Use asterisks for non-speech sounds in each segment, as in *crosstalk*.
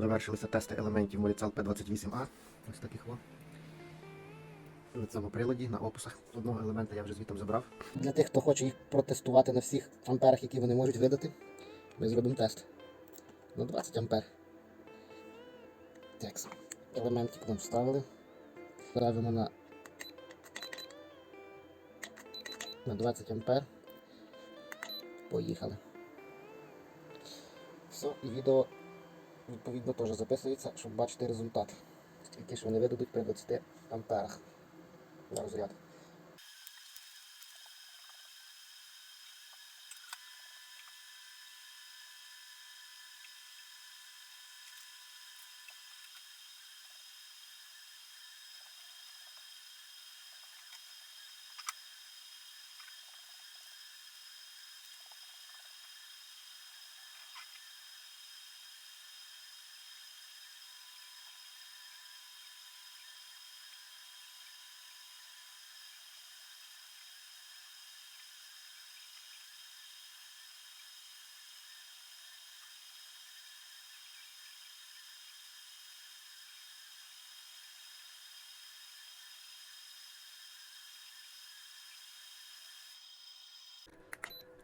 Завершилися тести елементів Molicel P28A. Ось таких во. На цьому приладі, на опусах. Одного елемента я вже звітом забрав. Для тих, хто хоче їх протестувати на всіх амперах, які вони можуть видати, ми зробимо тест. На 20 ампер. Так, елементик нам вставили. Ставимо на, на 20 ампер. Поїхали. Все, і відео відповідно теж записується, щоб бачити результат. який ж вони видадуть при 20 амперах на розряд.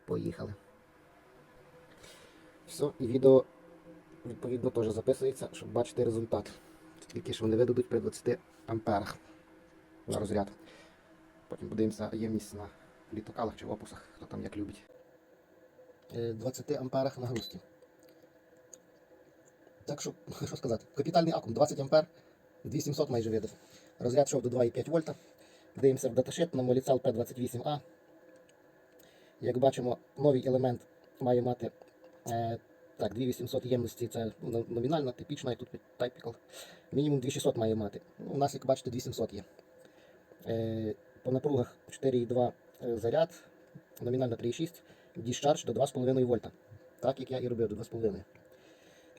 Поїхали. Все, і відео відповідно теж записується, щоб бачити результат. Скільки ж вони видадуть при 20 амперах на розряд. Потім подивимося ємність на літокалах чи в опусах, хто там як любить. Е, 20 амперах нагрузки. Так що, *laughs* що сказати, капітальний акум 20 ампер, 2700 майже видав. Розряд йшов до 2,5 вольта. Дивимося в даташит на Molicel P28A. Як бачимо, новий елемент має мати е, так, 2800 ємності, це номінальна, типічна, і тут typical. Мінімум 2600 має мати. Ну, у нас, як бачите, 2700 є. Е, по напругах 4,2 е, заряд, номінальна 3,6, discharge до 2,5 вольта. Так як я і робив до 2,5.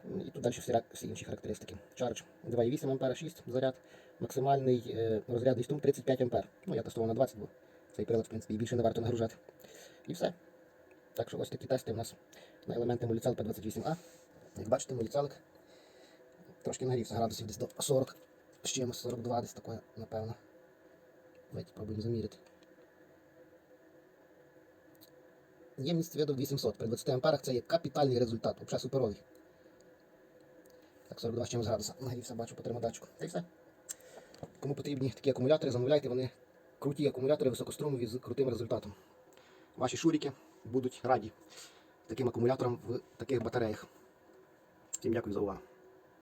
Ну, І тут далі всі, інші характеристики. Charge 2,8 ампера 6 заряд, максимальний е, розрядний струм 35 ампер. Ну, я тестував на 20, бо цей прилад, в принципі, і більше не варто нагружати. І все. Так що ось такі тести у нас на елементи Molicel P28A. Як бачите, моліцелик трошки нагрівся градусів десь до 40, з чимось 42 десь такое, напевно. Давайте спробуємо заміряти. Ємність видав 2700. При 20 амперах це є капітальний результат, взагалі суперовий. Так, 42 з чимось градуса. Нагрівся, бачу по термодатчику. Та й все. Кому потрібні такі акумулятори, замовляйте, вони круті акумулятори високострумові з крутим результатом. Ваші шуріки будуть раді таким акумуляторам в таких батареях. Всім дякую за увагу.